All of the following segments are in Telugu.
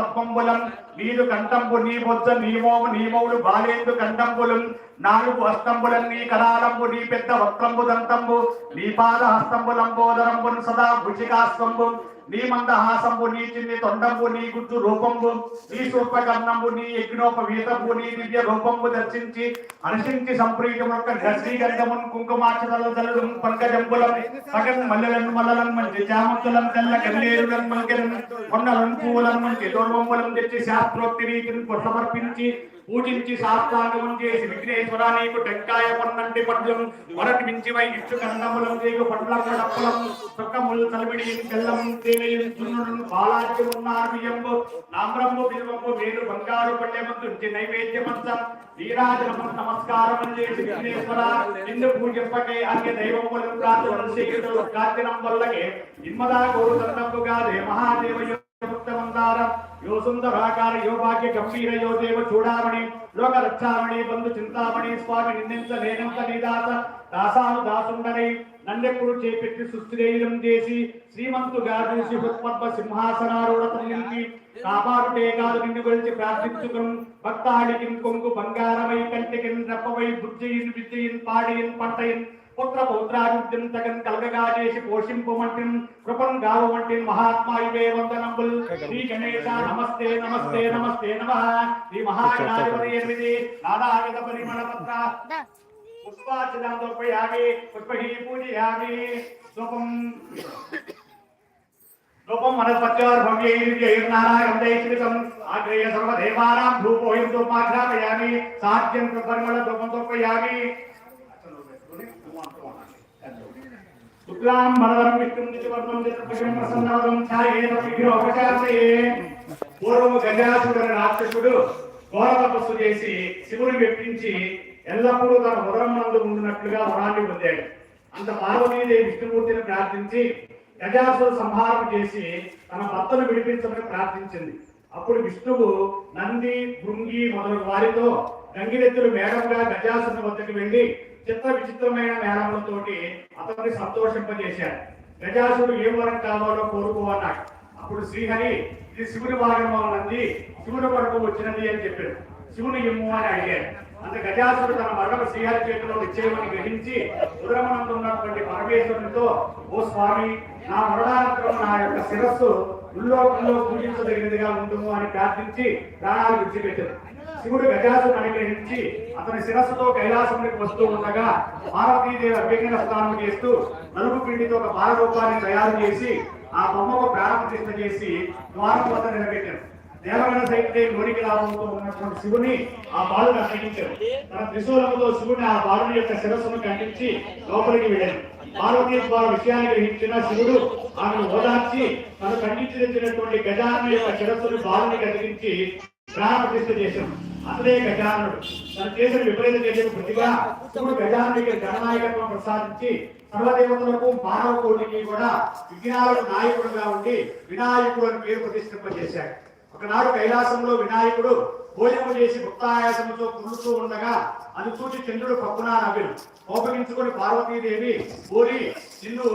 আমার పద్మంబులం నీదు కంఠంబు నీ బొజ్జ నీమోము నీమౌలు బాలేందు కంఠంబులం. నాలుగు హస్తంబులం నీ కరాలంబు నీ పెద్ద వక్రంబు దంతంబు. నీ పాద హస్తంబులంబోదరంబును సదా భుజికాస్తంబు. నీ మందహాసంబు నీ చిన్ని తొండంబు నీ గుజ్జు రూపంబు. నీ సూర్పకర్ణంబు నీ యజ్ఞోపవీతంబు నీ దివ్య రూపంబు దర్శించి హర్షించి సంప్రీతమొక్క శ్రీగంధమున్ కుంకుమాక్షతలు జలదు పంకజంబులం. సగన్ మల్లెలను మల్లలను మంచి చామంతులం తెల్ల కన్నేరులను మంకెలను కొండలను పూలను మంచి దూర్వంబులం తెచ్చి శాస్త్రోక్తి రీతిని సమర్పించి పూజించి శాస్త్రాంగం చేసి విఘ్నేశ్వర నీకు టెంకాయ పన్నంటి పండ్లం మొరటి మించి వై ఇచ్చు కన్నములం తీగు పట్లం కడప్పలం చొక్కములు తలవిడి తెల్లం తేనెలు చున్నుడు బాలాజ్యం ఉన్నారు ఎంబు నామ్రంబు బిల్వంబు వేలు బంగారు పల్లె ముందు నైవేద్యమంతం. వీరాజనము నమస్కారం చేసి విఘ్నేశ్వర నిన్ను పూజింపకే అన్య దైవములను ప్రార్థన చేయుడు ప్రార్థనం వల్లకే ఇన్మదా గోరు తన్నప్పుగా దే మహాదేవ ముక్తమందారం. యో సుందరాకార యో భాగ్య గంభీర యో దేవ చూడామణి లోక రక్షామణి బంధు చింతామణి స్వామి నిందించ నేనంత నీదాస దాసాను దాసుండనై నన్నెప్పుడు చేపెట్టి సుస్థిరైలం చేసి శ్రీమంతుగా చూసి హృత్పద్మ సింహాసనారూఢతం నిలిపి కాపాడుటే కాదు నిన్ను గురించి ప్రార్థించుకుం భక్తాడికి కొంగు బంగారమై కంటికి నప్పవై బుద్ధియిన్ విద్యయిన్ పాడియిన్ పంటయిన్ పుత్ర పౌత్రాభివృద్ధిని తగన్ కలగగా చేసి పోషింపమంటిన్ కృపం గావమంటిన్ మహాత్మా ఇవే వందనంబుల్ శ్రీ గణేశ నమస్తే నమస్తే నమస్తే నమ. శ్రీ మహాగణాధిపతి ఎనిమిది. నానావిధ పరిమళ పత్ర పుష్పార్చనం సమర్పయామి పుష్పహి పూజయామి. ధూపం మనస్పత్యోర్భవ్యైర్నారాయణం ఆగ్రేయ సర్వదేవానాం ధూపోయం ధూపాఘ్రాపయామి సాధ్యం పరిమళ ధూపం సమర్పయామి శుక్లాం బలవరం విష్ణుం నిత్యవర్ణం చతుర్భుజం ప్రసన్నవరం ఛాయేన విగ్రహోపచారయే పూర్వము గజాసుడని రాక్షసుడు ఘోర తపస్సు చేసి శివుని మెప్పించి ఎల్లప్పుడూ తన ఉదరం నందు ఉండినట్లుగా వరాన్ని పొందాడు. అంత పార్వతీదేవి విష్ణుమూర్తిని ప్రార్థించి గజాసుడు సంహారం చేసి తన భర్తను విడిపించమని ప్రార్థించింది. అప్పుడు విష్ణువు నంది భృంగి మొదలగు వారితో గంగిరెత్తులు మేఘంగా గజాసుని వద్దకు వెళ్ళి చిత్ర విచిత్రమైన మేళములతోటి అతన్ని సంతోషింపజేశారు. గజాసుడు ఏం వరం కావాలో కోరుకోవన్నాడు. అప్పుడు శ్రీహరి ఇది శివుని భాగంలో ఉన్నది శివుని కొరకు వచ్చినది అని చెప్పాడు. శివుని ఇమ్ము అని అడిగారు అంత గజాసుడు తన మరణం శ్రీహరి చేతిలో నిశ్చయమని గ్రహించి ఉదరమనందు ఉన్నటువంటి పరమేశ్వరునితో ఓ స్వామి నా మరణానంతరం నా యొక్క శిరస్సు ఉల్లోకంలో పూజించదగినదిగా ఉండుము అని ప్రార్థించి ప్రాణాలు విడిచిపెట్టారు. శివుడు గజాసును అనుగ్రహించి అతని శిరస్సుతో కైలాసమునికి వస్తూ ఉండగా పార్వతీదేవి అభ్యంగన స్నానం చేస్తూ నలుపు పిండితో ఒక బాలరూపాన్ని తయారు చేసి ఆ బొమ్మకు ప్రారంభింప చేసి ద్వారం వద్ద నిలబెట్టారు. దేవగణ సైతే నోరికి లాభంతో ఉన్నటువంటి శివుని ఆ బాలుని అప్పగించారు తన త్రిశూలముతో శివుని ఆ బాలుని యొక్క శిరస్సును ఖండించి లోపలికి వెళ్ళారు. పార్వతీ ద్వారా విషయాన్ని గ్రహించిన శివుడు ఆమెను ఓదార్చి తను ఖండించి తెచ్చినటువంటి గజాన యొక్క శిరస్సును బాలుని కదిలించి ప్రాణప్రతిష్ఠ చేశాడు. అతడే గజానుడు తను చేసిన విపరీత చర్యకు ప్రతిగా శివుడు గజానుడికి గణనాయకత్వం ప్రసాదించి సర్వదేవతలకు మానవ కోటికి కూడా విజ్ఞానులకు నాయకుడుగా ఉండి వినాయకుడు అని పేరు ప్రతిష్ఠింపజేశాడు. ఒకనాడు కైలాసంలో వినాయకుడు భోజనము చేసి భక్తాయాసముతో కురుతూ ఉండగా అది చూసి చంద్రుడు పప్పున నవ్విను. కోపగించుకుని పార్వతీదేవి ఓరి నిన్ను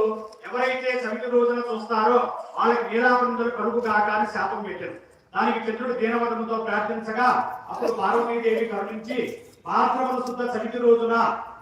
ఎవరైతే సమితి రోజున చూస్తారో వాళ్ళకి నీరాబంధులు కలుగు కాక అని శాపం పెట్టారు దానికి చంద్రుడు దీనవదముతో ప్రార్థించగా అప్పుడు పార్వతీదేవి కరుణించి భాద్రపద శుద్ధ సమితి రోజున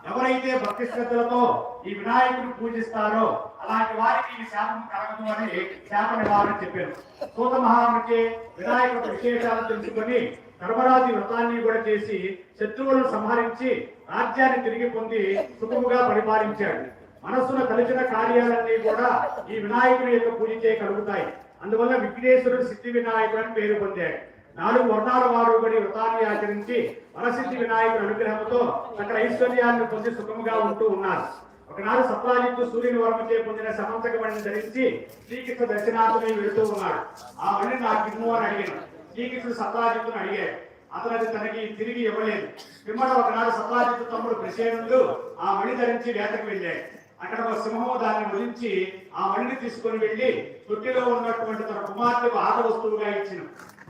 ఎవరైతే భక్తి శ్రద్ధలతో ఈ వినాయకుడిని పూజిస్తారో అలాంటి వారికి ఈ శాపం కలగదు అని శాప నివారణ చెప్పారు సూత మహాముఖి వినాయకుడి విశేషాలు తెలుసుకొని ధర్మరాజు వ్రతాన్ని కూడా చేసి శత్రువులను సంహరించి రాజ్యాన్ని తిరిగి పొంది సుఖముగా పరిపాలించాడు. మనస్సున కలిసిన కార్యాలన్నీ కూడా ఈ వినాయకుని యొక్క పూజించే కలుగుతాయి. అందువల్ల విఘ్నేశ్వరుడు సిద్ధి వినాయకుడు అని పేరు పొందాడు. నాలుగు వర్ణాల వారు కూడా వ్రతాన్ని ఆచరించి వరసిద్ధి వినాయకుడి అనుగ్రహంతో అక్కడ ఐశ్వర్యాన్ని పొంది సుఖముగా ఉంటూ ఉన్నారు. ఒకనాడు సత్రాజిత్తు సూర్యుని వర్మచే పొందిన సమంతక మణిని ధరించి శ్రీకృష్ణ దర్శనార్థమై వెళుతూ ఉన్నాడు. ఆ మణి నాకు ఇమ్ము అని అడిగాను. శ్రీకృష్ణుడు సత్రాజిత్తును అడిగాడు. అతను అది తనకి తిరిగి ఇవ్వలేదు. పిమ్మట ఒకనాడు సత్రాజిత్తు తమ్ముడు ప్రసేనుడు ఆ మణి ధరించి వేటకు వెళ్ళాడు. అక్కడ ఒక సింహము దాన్ని మురించి ఆ మణిని తీసుకొని వెళ్ళి తొట్టిలో ఉన్నటువంటి తన కుమార్తెకు ఆట వస్తువుగా ఇచ్చిన.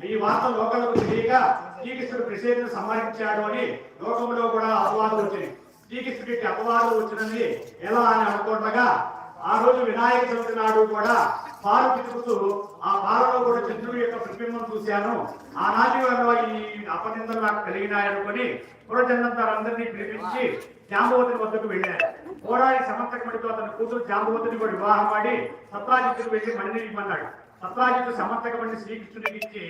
ఈ వార్త లోకలకు తెలియక శ్రీకృష్ణుడు ప్రసేను సంహరించాడు అని లోకంలో కూడా అపవాదం వచ్చింది. శ్రీకృష్ణుడికి అపవాదం వచ్చినది ఎలా అని అనుకుండగా ఆ రోజు వినాయక చవితి నాడు కూడా పాలు తిరుగుతూ ఆ పాలలో కూడా చంద్రుడి యొక్క ప్రతిబింబం చూశాను. ఆనాటి వల్ల ఈ అపనిందలు నాకు కలిగినాయనుకొని పురజనందరందరినీ పిలిపించి జాంబవతిని వద్దకు వెళ్ళారు. కోడాలి సమర్థకమడితో అతని కూతురు జాంబవతిని కూడా వివాహం ఆడి సత్రాజిత్తుడు వెళ్ళి మణిని ఇమ్మన్నాడు. సత్రాజిత్తు సమర్థకమణి శ్రీకృష్ణుడికి ఇచ్చి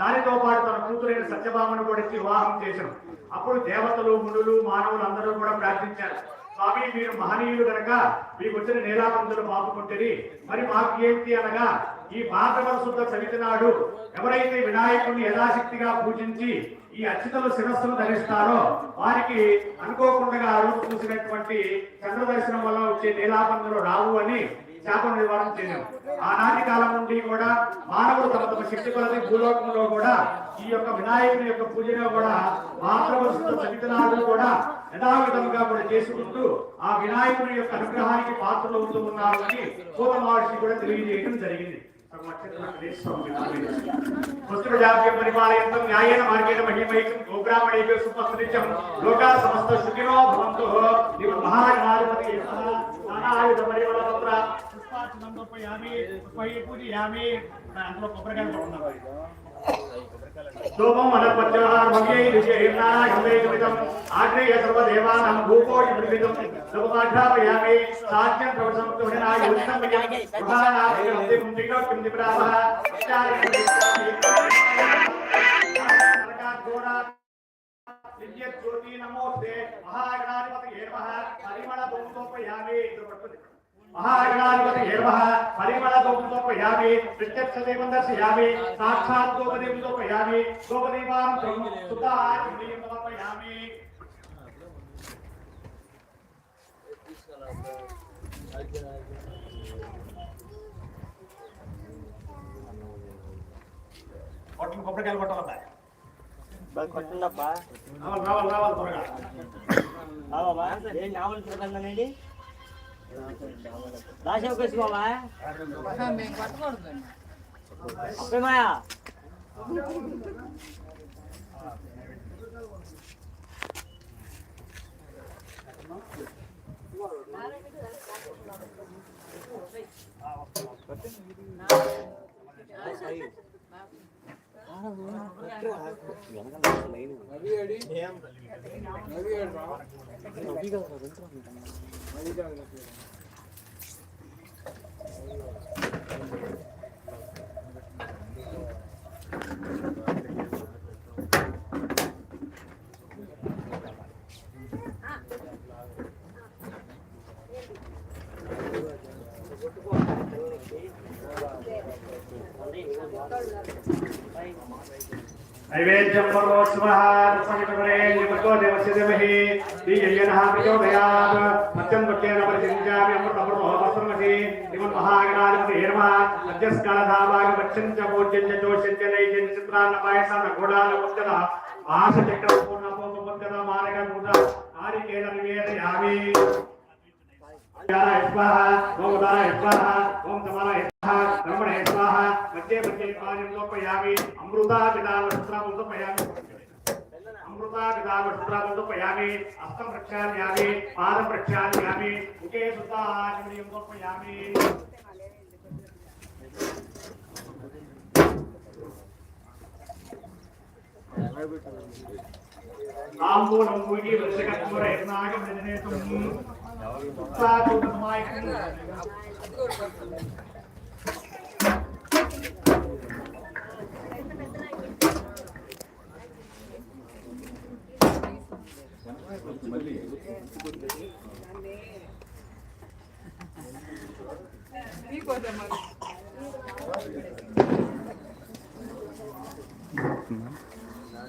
దానితో పాటు తన కూతురైన సత్యభామను కూడా ఇచ్చి వివాహం చేశాను. అప్పుడు దేవతలు మునులు మానవులు అందరూ కూడా ప్రార్థించారు. స్వామి మీరు మహనీయులు గనక మీకు వచ్చిన నీలాబందులు పాపుకుంటుంది మరి మాకు ఏంటి అనగా ఈ భాద్రపద శుద్ధ చవితి నాడు ఎవరైతే వినాయకుడిని యథాశక్తిగా పూజించి ఈ అచ్యుతలు శిరస్సును ధరిస్తారో వారికి అనుకోకుండా అరుగు చూసినటువంటి చంద్ర దర్శనం వల్ల వచ్చే నీలాబందులు రావు అని శాపం నివారణ చేయడం ఆనాటి కాలం నుండి కూడా మానవుడు తమ తమ శక్తి కొలది భూలోకంలో కూడా ఈ యొక్క వినాయకుని యొక్క పూజను కూడా మాతృవస్తు చరిత్రనాడు కూడా యథావిధంగా కూడా చేసుకుంటూ ఆ వినాయకుని యొక్క అనుగ్రహానికి పాత్రలు అవుతూ ఉన్నారు అని కోత మహర్షి కూడా తెలియజేయడం జరిగింది. పుస్తకజాప్యం పరిపాలయంతం న్యాయేన మార్గేణ మహిమైకం గోబ్రాహ్మణేభ్యో సుపస్త్రిత్యం లోకా సమస్త సుఖినో భవంతు. నీవు మహాగణాధిపతి నానాయుధ పుష్పార్చనం పూజయామి. అందులో కొబ్బరికాయలు ఉన్నాయి ధూపం అనపత్యాహార్మవ్యై విజయనారాయణం ఆగ్నేయ సర్వదేవానాం భూకోటి ప్రతివిధం ధూపమాఘ్రాపయామి సాధ్యం ప్రవసంతుడినాయ ఉత్తమయం మహానాథం దివం దిగోక్యం దిప్రావః విద్యుత్ జ్యోతి నమోస్తే మహాగణాధిపతి నమః పరిమళ ధూపోపయామి మహాగణాధిపతి నమః పరిమళ ధూపోపయామి ప్రత్యక్ష దేవం దర్శయామి సాక్షాత్ గోపదేవం దోపయామి గోపదేవాం సుతాచమనీయం సమర్పయామి కొట్టలు కొబ్బరికాయలు కొట్టాలబ్బా బాగా కొట్టండప్పా రావాలి రావాలి రావాలి త్వరగా బాబా ఏం నావల్ చూడండి రాసి ఒకేసుకోమా మేము కొట్టకూడదు అప్పే మాయా నైవేద్యం देवेद्यं भगवत्सुमहार्पणितवरेण्यमतो देवस्य देवहि श्रीयज्ञनः प्रचोदयात्। सत्यं वक्येन परिचिञ्चामि अमृतमृतमहोपसर्वसि श्रीमन्महागणाधिपतिः नमः अद्यस्कालधामागमच्छन् च पूज्यं च दोषं च नैजं चित्रान्न पायसा न घोडा न पुत्रः आशचक्रपूर्णपूर्णपुत्रः मार्गपूर्णः आरिकेण निवेदयामि ओम उदाराय स्वाहा, ओम समानाय स्वाहा, रमणे स्वाहा, मध्ये मध्ये पाणिं लोपयामि, अमृता पिदाम शुत्रां लोपयामि। अमृता पिदाम शुत्रां लोपयामि हस्तं प्रक्षालयामि, पादं प्रक्षालयामि, मुखे सुताहारिं लोपयामि। ताम्बूलं मूलि वृषकत्वरेणागमजनेतुम् ปลาตัวมันไม้ขึ้นเลยนี่ก็จะมา Mm-hmm.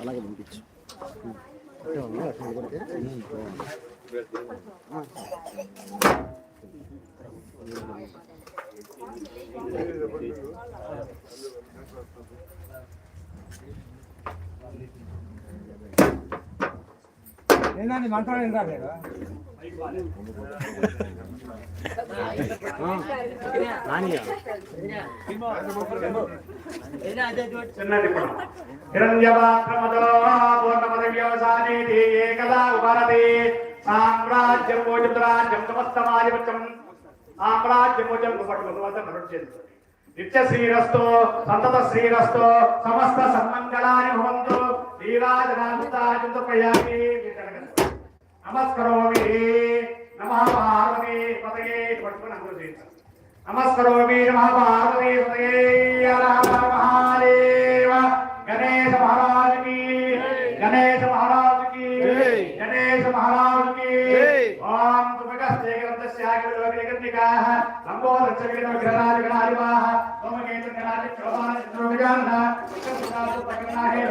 అలాగే పంపించు ఏందండి మాట్లాడిందా మీరు? చిన్నది కూడా హిరణ్యవాక్రమదో సమస్తమాధిపత్యం సామ్రాజ్యం భోజం పట్టుకుని నిత్య శ్రీరస్తో సంతత శ్రీరస్తో సమస్త సన్మంగళాని భవంతు శ్రీరాజనాంతాజంతపయామి నమస్కరోమి. నమః పార్వతీ పతయే పట్టుకుని అందరూ చేస్తారు నమస్కరోమి నమః పార్వతీ పతయే మహాదేవ గణేశ మహారాజ్కి గణేశ మహారాజ్కి గణేశ కి ఓం తుమగస్తే గ్రంథస్యాగ్రలోకనికాః లంబోదర్శవిగణ విగ్రహాది విగ్రహాదివాః తోమకేంద్ర గణాలి క్షోభాన చంద్రోగజానః విష్ణుదాసు పగనాహే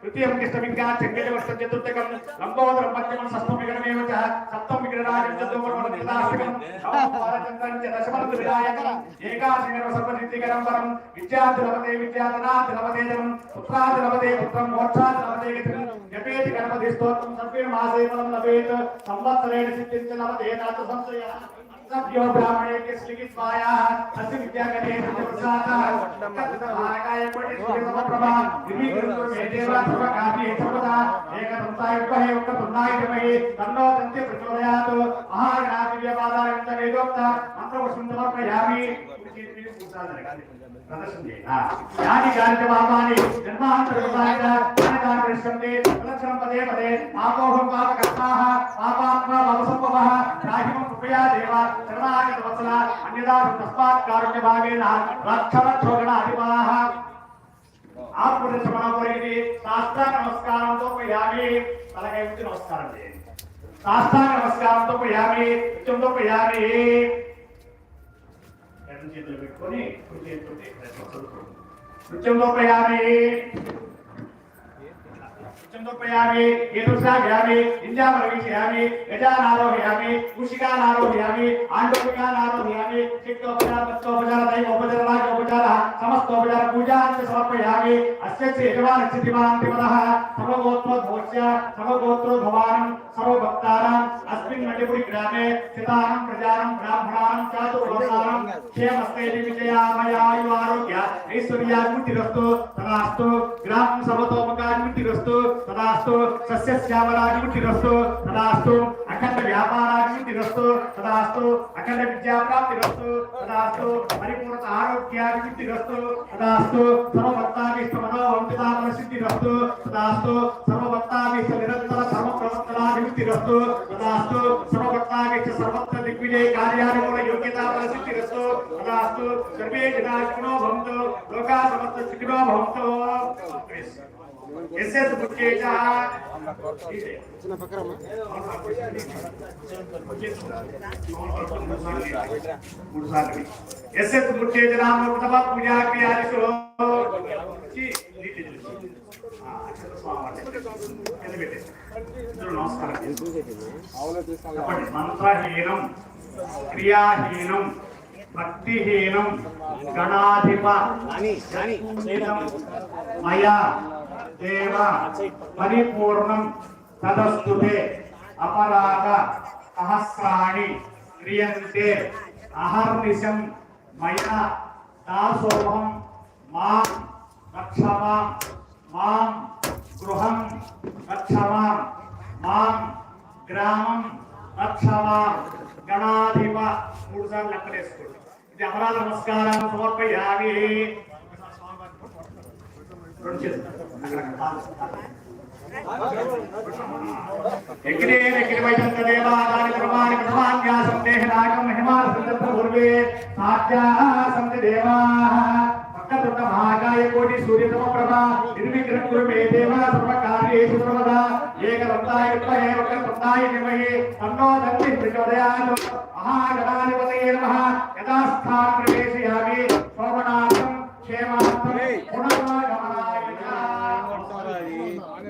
తృతీయం చతుర్థకం లంబోదరం పంచమం షష్టం విగ్రహమేవ పారచంద్రం చ దశమం వినాయకం ఏకాశికరం సర్వసిద్ధికరం వరం విద్యార్థులవతే విద్యాధనార్థులవతే జనం పుత్రార్థులవతే పుత్రం మోక్షార్థులవతే గతిం జపేతి గణపతి స్తోత్రం సర్వేణ మాసేవనం లభేత్ సంవత్సరేణ సిద్ధించ లభతే నాథ సంశయ సభ్యో బ్రాహ్మణేభ్య శ్రీగిత్వాయ అస్య విద్యాగణే ప్రసాద భాగాయ కోటి శ్రీరమప్రభా నిర్విఘ్నంతో మే దేవా సర్వకార్యే సర్వదా ఏకదంతాయ విద్మహే వక్రతుండాయ ధీమహి తన్నో దంతి ప్రచోదయాత్ మహాగణాధిపత్యపాదాయ వేదోక్త మంత్రపుష్పం సమర్పయామి యాని కార్యక్రమాన్ని జన్మాంతరకాయ జ్ఞానకార పరిశ్రమే ప్రదక్షిణం పదే పదే పాపోహం పాపకర్మాః పాపాత్మా భవసంభవః రాహిమం కృపయా దేవ శరణాగత వత్సల అన్యదా తస్మాత్ కారుణ్య భావేన రక్షణ క్షోగణ అధిపాః ఆత్మని సమనపరిది శాస్త్ర నమస్కారంతో పోయామి తలకై ఉంచి నమస్కారం చేయండి శాస్త్రాంగ నమస్కారంతో పోయామి నృత్యంతో పోయామి ఎడం చేతులు పెట్టుకొని కుడి చేతులు నృత్యంతో పోయామి चंदोपयामि येनुषाघयामि इन्द्यामरविषयामि गजानारोहयामि कुशिकानारोहयामि आण्डोपिकानारोहयामि चित्तोपचार, तत्त्वोपचार, दैवोपचार राजोपचार समस्तोपचार, पूजाञ्च समर्पयामि। अस्य चेतवान् स्थितिमान् तिमतः सर्वगोत्रोद्भवस्य, सर्वगोत्रोद्भवान् सर्वभक्तानाम् अस्मिन् मणिपुरि ग्रामे स्थितानां प्रजानां, ब्राह्मणानां चातुर्भवसानां क्षेमस्ते विजयामयायुवारोग्य ऐश्वर्यान्मुक्तिरस्तु तदास्तु, ग्रामं समतोमकान्मुक्तिरस्तु తదాస్తు సస్యశ్యామలాభివృద్ధిరస్తు తదాస్తు అఖండ వ్యాపారాభివృద్ధిరస్తు తదాస్తు అఖండ విద్యాప్రాప్తిరస్తు తదాస్తు పరిపూర్ణ ఆరోగ్యాభివృద్ధిరస్తు తదాస్తు సర్వభక్తాభిష్ట మనోవంతితామన సిద్ధిరస్తు తదాస్తు సర్వభక్తాభిష్ట నిరంతర ధర్మ ప్రవర్తనాభివృద్ధిరస్తు తదాస్తు సర్వభక్తాభిష్ట సర్వత్ర దిగ్విజయ కార్యానుకూల యోగ్యతామన సిద్ధిరస్తు తదాస్తు సర్వే జనా సుఖినో భవంతు లోకా సమస్త సుఖినో భవంతు. ఎస్ఎస్ బుక్కేజ మూడు సార్లు ఎస్ఎస్ బుక్కేజ నామ ప్రథమ పూజా క్రియాదిషు నమస్కారం మంత్రహీనం క్రియాహీనం భక్తిహీనం గణాధిప శీలం మయా దేవ పరిపూర్ణం తదస్తుతే అపరాధ సహస్రాణి క్రియంతే అహర్నిశం మయా దాసోహం మాం రక్షమా మాం గృహం రక్షమా మాం గ్రామం రక్షమా గణాధిప మూడు సార్లు లెక్కలేసుకోండి ఇది అపరాధ నమస్కారం సమర్పయామి यज्ञेन किलवैदन्त देवादानि प्रमाणि प्रमाण्या सन्देहनाकं हिमासन्दत्र पूर्वे साध्याः सन्ति देवाः भक्तवृत्त महाकाय कोटि सूर्यतम प्रभा निर्विघ्नं कुरु मे देव सर्वकार्येषु सर्वदा एकदन्ताय विद्महे वक्रतन्ताय धीमहि तन्नो दन्ति प्रचोदयात् महागणाधिपतये नमः यदा स्थानं प्रवेशयामि सोमनाथं क्षेमार्थं पुनः गमनार्थं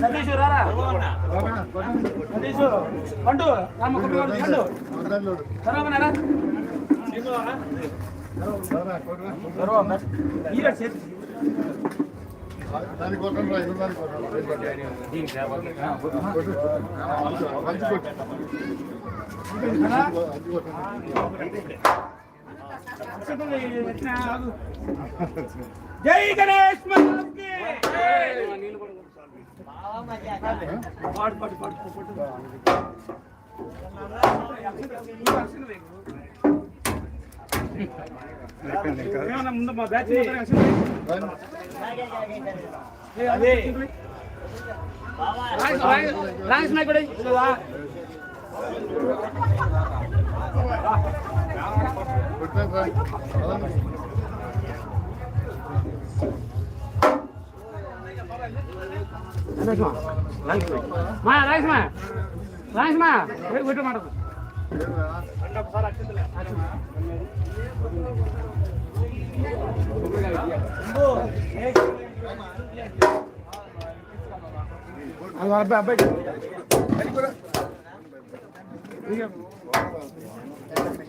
సతీష్ రారా? సతీష్ పండు రామ కుటుంబం పండు. సరవనారా దానికోసం దానికోసం రా. కొడు. మంచి కొట్టు. అందుకోసం. జై గణేష్ ముందు మా బ్యాచ్ రండి. అదే రాంగ్స్ నాయక్ కూడా కొట్టాను రా. మా రాంగ్స్ మా రాంగ్స్ మా కొట్టు మాట ఏరా?